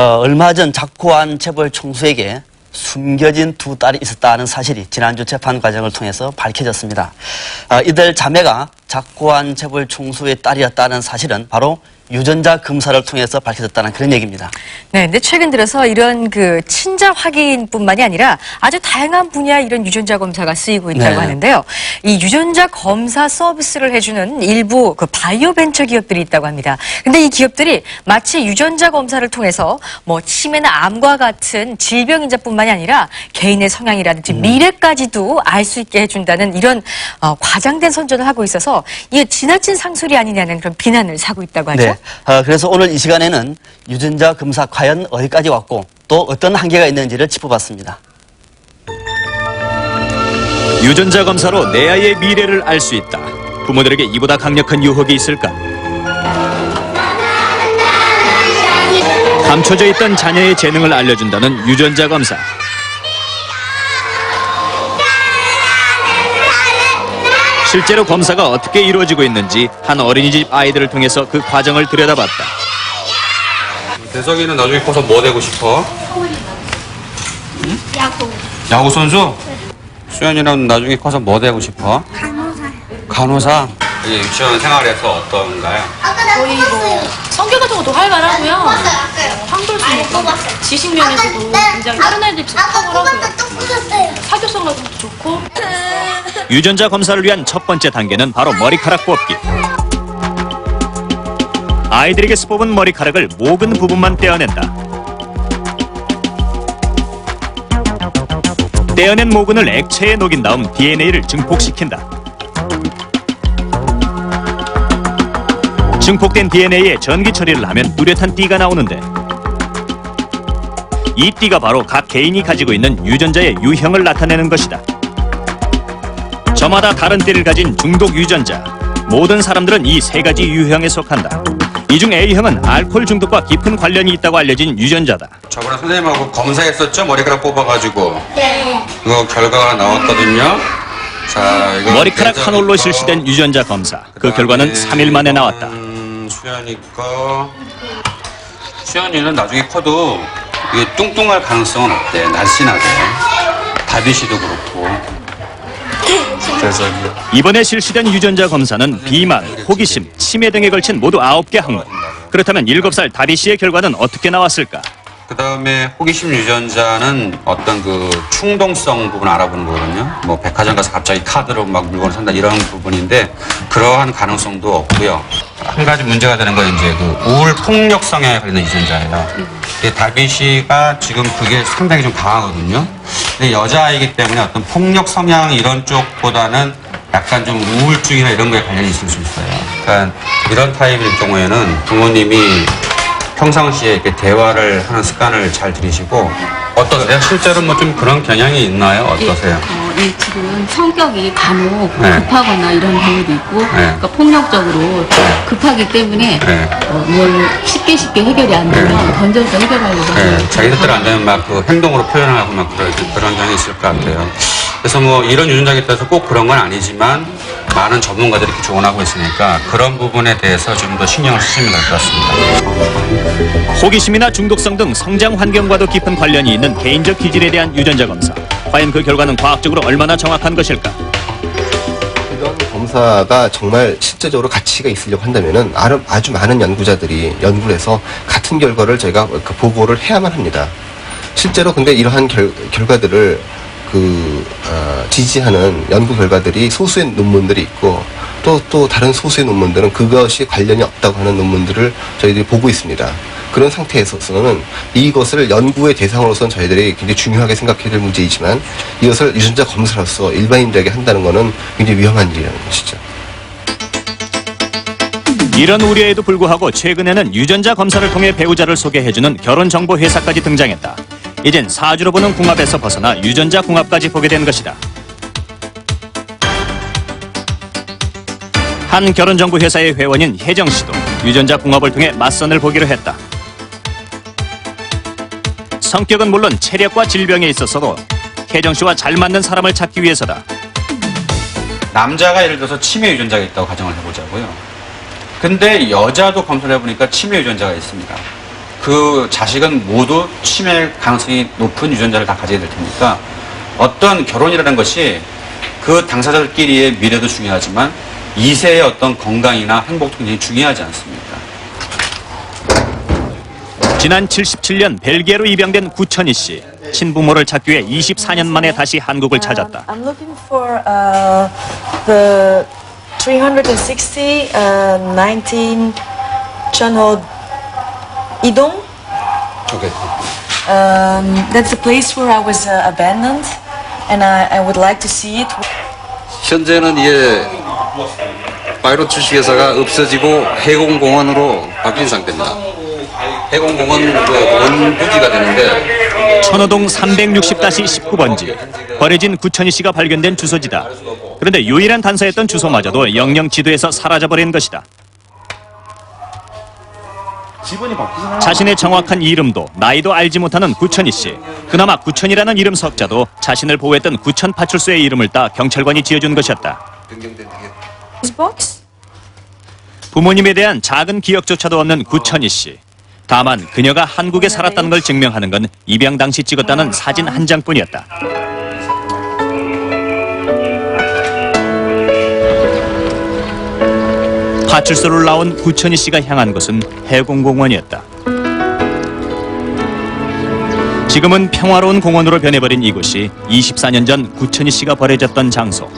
얼마 전 작고한 재벌 총수에게 숨겨진 두 딸이 있었다는 사실이 지난주 재판 과정을 통해서 밝혀졌습니다. 아, 이들 자매가 작고한 재벌 총수의 딸이었다는 사실은 바로 유전자 검사를 통해서 밝혀졌다는 그런 얘기입니다. 네, 근데 최근 들어서 이런 그 친자 확인뿐만이 아니라 아주 다양한 분야의 이런 유전자 검사가 쓰이고 있다고 네. 하는데요. 이 유전자 검사 서비스를 해주는 일부 그 바이오 벤처 기업들이 있다고 합니다. 근데 이 기업들이 마치 유전자 검사를 통해서 뭐 치매나 암과 같은 질병 인자뿐만이 아니라 개인의 성향이라든지 음. 미래까지도 알 수 있게 해준다는 이런 어, 과장된 선전을 하고 있어서 이게 지나친 상술이 아니냐는 그런 비난을 사고 있다고 하죠. 네. 어, 그래서 오늘 이 시간에는 유전자 검사 과연 어디까지 왔고 또 어떤 한계가 있는지를 짚어봤습니다. 유전자 검사로 내 아이의 미래를 알 수 있다. 부모들에게 이보다 강력한 유혹이 있을까? 감춰져 있던 자녀의 재능을 알려준다는 유전자 검사. 실제로 검사가 어떻게 이루어지고 있는지 한 어린이집 아이들을 통해서 그 과정을 들여다봤다. 대석이는 나중에 커서 뭐 되고 싶어? 야구. 야구 선수? 수현이는 나중에 커서 뭐 되고 싶어? 간호사. 간호사? 이 유치원 생활에서 어떤가요? 거의 뭐 성격 같은 것도 활발하고요. 있고 뽑았어요. 지식 면에서도 굉장히 다른 애들 또 뽑았어요. 사교성 같은 것도 좋고 유전자 검사를 위한 첫 번째 단계는 바로 머리카락 뽑기. 아이들에게서 뽑은 머리카락을 모근 부분만 떼어낸다. 떼어낸 모근을 액체에 녹인 다음 DNA를 증폭시킨다. 증폭된 DNA에 전기 처리를 하면 뚜렷한 띠가 나오는데 이 띠가 바로 각 개인이 가지고 있는 유전자의 유형을 나타내는 것이다. 저마다 다른 띠를 가진 중독 유전자. 모든 사람들은 이 세 가지 유형에 속한다. 이 중 A형은 알코올 중독과 깊은 관련이 있다고 알려진 유전자다. 저번에 선생님하고 검사했었죠? 머리카락 뽑아가지고. 네. 그거 결과가 나왔거든요. 자, 이거 머리카락 한 거. 실시된 유전자 검사. 그 결과는 3일 만에 나왔다. 음, 수현이 거. 수현이는 나중에 커도 이게 뚱뚱할 가능성은 없대. 날씬하대. 다비씨도 그렇고. 이번에 실시된 유전자 검사는 비만, 호기심, 치매 등에 걸친 모두 9개 항목. 그렇다면 7살 다비 씨의 결과는 어떻게 나왔을까? 그 다음에 호기심 유전자는 어떤 그 충동성 부분 알아보는 거거든요. 뭐 백화점 가서 갑자기 카드로 막 물건을 산다 이런 부분인데 그러한 가능성도 없고요. 한 가지 문제가 되는 건 이제 그 우울 폭력 성향에 걸리는 유전자예요. 근데 다비 씨가 지금 그게 상당히 좀 강하거든요. 근데 여자이기 때문에 어떤 폭력 성향 이런 쪽보다는 약간 좀 우울증이나 이런 거에 관련이 있을 수 있어요. 그러니까 이런 타입일 경우에는 부모님이 평상시에 이렇게 대화를 하는 습관을 잘 들이시고 어떠세요? 실제로 뭐 좀 그런 경향이 있나요? 어떠세요? 어, 예, 지금 성격이 간혹 네. 급하거나 이런 경우도 있고, 그러니까 폭력적으로 급하기 때문에 네. 어, 뭘 쉽게 쉽게 해결이 안 되면 네. 던져서 해결하려고 하는 네, 자기 뜻대로 안 되면 막 그 행동으로 표현하고 막 그런, 그런 경향이 있을 것 같아요. 그래서 뭐 이런 유전자에 따라서 꼭 그런 건 아니지만 많은 전문가들이 이렇게 조언하고 있으니까 그런 부분에 대해서 좀 더 신경을 쓰시면 될 것 같습니다. 호기심이나 중독성 등 성장 환경과도 깊은 관련이 있는 개인적 기질에 대한 유전자 검사. 과연 그 결과는 과학적으로 얼마나 정확한 것일까? 이런 검사가 정말 실제적으로 가치가 있으려고 한다면은 아주- 아주 많은 연구자들이 연구를 해서 같은 결과를 저희가 그 보고를 해야만 합니다. 실제로 근데 이러한 결, 결과들을 그 어, 지지하는 연구 결과들이 소수의 논문들이 있고 또또 다른 소수의 논문들은 그것이 관련이 없다고 하는 논문들을 저희들이 보고 있습니다. 그런 상태에서는 이것을 연구의 대상으로서는 저희들이 굉장히 중요하게 생각해야 될 문제이지만 이것을 유전자 검사로서 일반인들에게 한다는 것은 굉장히 위험한 일이라는 것이죠. 이런 우려에도 불구하고 최근에는 유전자 검사를 통해 배우자를 소개해주는 결혼 정보 회사까지 등장했다. 이젠 사주로 보는 궁합에서 벗어나 유전자 궁합까지 보게 된 것이다. 한 결혼 정보 회사의 회원인 혜정 씨도 유전자 궁합을 통해 맞선을 보기로 했다. 성격은 물론 체력과 질병에 있어서도 혜정 씨와 잘 맞는 사람을 찾기 위해서다. 남자가 예를 들어서 치매 유전자가 있다고 가정을 해보자고요. 근데 여자도 검사를 해보니까 치매 유전자가 있습니다. 그 자식은 모두 치매 가능성이 높은 유전자를 다 가지게 될 테니까 어떤 결혼이라는 것이 그 당사자들끼리의 미래도 중요하지만 2세의 어떤 건강이나 행복도 굉장히 중요하지 않습니까? 지난 77년 벨기에로 입양된 구천희 씨. 친부모를 찾기 위해 24년 만에 다시 한국을 찾았다. I'm looking for uh, the 360 uh, 19 channel Idong. Okay. Um, that's the place where I was uh, abandoned, and I, I would like to see it. 현재는 이게 바이로 주식회사가 없어지고 해공공원으로 바뀐 상태입니다. 해공공원 그 원부지가 되는데 천호동 360-19번지. 버려진 구천희 씨가 발견된 주소지다. 그런데 유일한 단서였던 주소마저도 영영 지도에서 사라져버린 것이다. 자신의 정확한 이름도 나이도 알지 못하는 구천희 씨. 그나마 구천이라는 이름 석자도 자신을 보호했던 구천 파출소의 이름을 따 경찰관이 지어준 것이었다. 부모님에 대한 작은 기억조차도 없는 구천희 씨. 다만 그녀가 한국에 살았다는 걸 증명하는 건 입양 당시 찍었다는 사진 한 장뿐이었다. 파출소를 나온 구천희 씨가 향한 곳은 해공공원이었다. 지금은 평화로운 공원으로 변해버린 이곳이 24년 전 구천희 씨가 버려졌던 장소.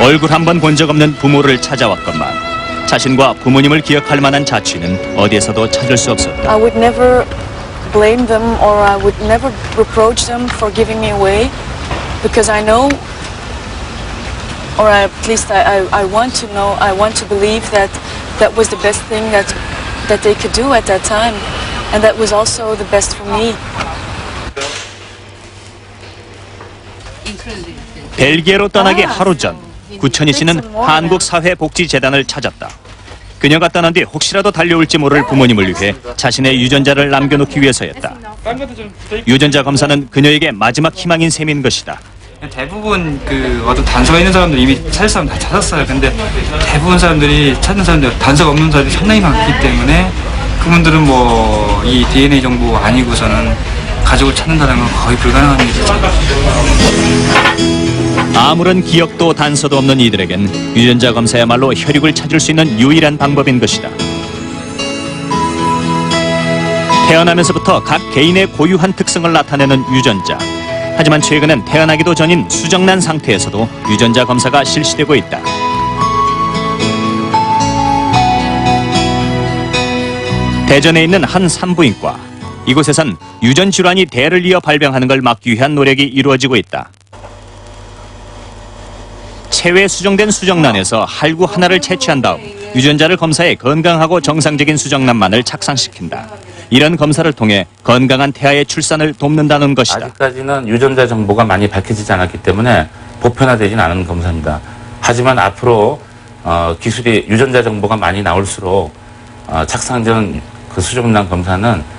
얼굴 한 번 본 적 없는 부모를 찾아왔건만 자신과 부모님을 기억할 만한 자취는 어디에서도 찾을 수 없었다. I would never blame them or I would never reproach them for giving me away because I know or at least I, I, I want to know I want to believe that that was the best thing that that they could do at that time and that was also the best for me. 벨기에로 떠나기 하루 전 구천희 씨는 한국사회복지재단을 찾았다. 그녀가 떠난 뒤 혹시라도 달려올지 모를 부모님을 위해 자신의 유전자를 남겨놓기 위해서였다. 유전자 검사는 그녀에게 마지막 희망인 셈인 것이다. 대부분 그 어떤 단서가 있는 사람들 이미 찾을 사람 다 찾았어요. 근데 대부분 사람들이 찾는 사람들 단서가 없는 사람들이 상당히 많기 때문에 그분들은 뭐 이 DNA 정보 아니고서는 가족을 찾는다는 건 거의 불가능한 일이죠. 아무런 기억도 단서도 없는 이들에겐 유전자 검사야말로 혈육을 찾을 수 있는 유일한 방법인 것이다. 태어나면서부터 각 개인의 고유한 특성을 나타내는 유전자. 하지만 최근엔 태어나기도 전인 수정난 상태에서도 유전자 검사가 실시되고 있다. 대전에 있는 한 산부인과. 이곳에선 유전 질환이 대를 이어 발병하는 걸 막기 위한 노력이 이루어지고 있다. 체외 수정된 수정란에서 할구 하나를 채취한 다음 유전자를 검사해 건강하고 정상적인 수정란만을 착상시킨다. 이런 검사를 통해 건강한 태아의 출산을 돕는다는 것이다. 아직까지는 유전자 정보가 많이 밝혀지지 않았기 때문에 보편화되지는 않은 검사입니다. 하지만 앞으로 어, 기술이 유전자 정보가 많이 나올수록 어, 착상된 그 수정란 검사는 어,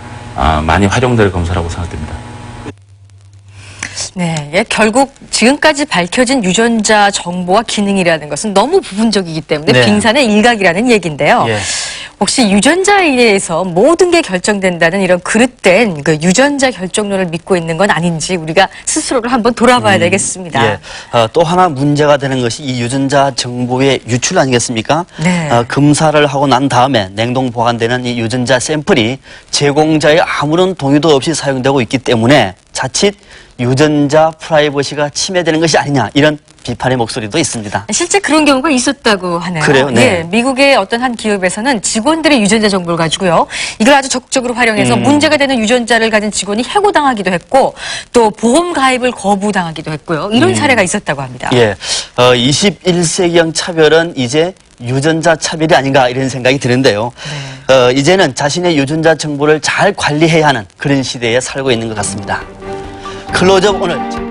많이 활용될 검사라고 생각됩니다. 네, 예, 결국 지금까지 밝혀진 유전자 정보와 기능이라는 것은 너무 부분적이기 때문에 네. 빙산의 일각이라는 얘기인데요. 예. 혹시 유전자에 의해서 모든 게 결정된다는 이런 그릇된 그 유전자 결정론을 믿고 있는 건 아닌지 우리가 스스로를 한번 돌아봐야 되겠습니다. 예. 어, 또 하나 문제가 되는 것이 이 유전자 정보의 유출 아니겠습니까? 네. 어, 검사를 하고 난 다음에 냉동 보관되는 이 유전자 샘플이 제공자의 아무런 동의도 없이 사용되고 있기 때문에 자칫 유전자 프라이버시가 침해되는 것이 아니냐 이런 비판의 목소리도 있습니다. 실제 그런 경우가 있었다고 하네요. 그래요? 네. 예, 미국의 어떤 한 기업에서는 직원들의 유전자 정보를 가지고요. 이걸 아주 적극적으로 활용해서 음. 문제가 되는 유전자를 가진 직원이 해고당하기도 했고 또 보험 가입을 거부당하기도 했고요. 이런 사례가 있었다고 합니다. 음. 예, 어, 21세기형 차별은 이제 유전자 차별이 아닌가 이런 생각이 드는데요. 어, 이제는 자신의 유전자 정보를 잘 관리해야 하는 그런 시대에 살고 있는 것 같습니다. 클로즈업 오늘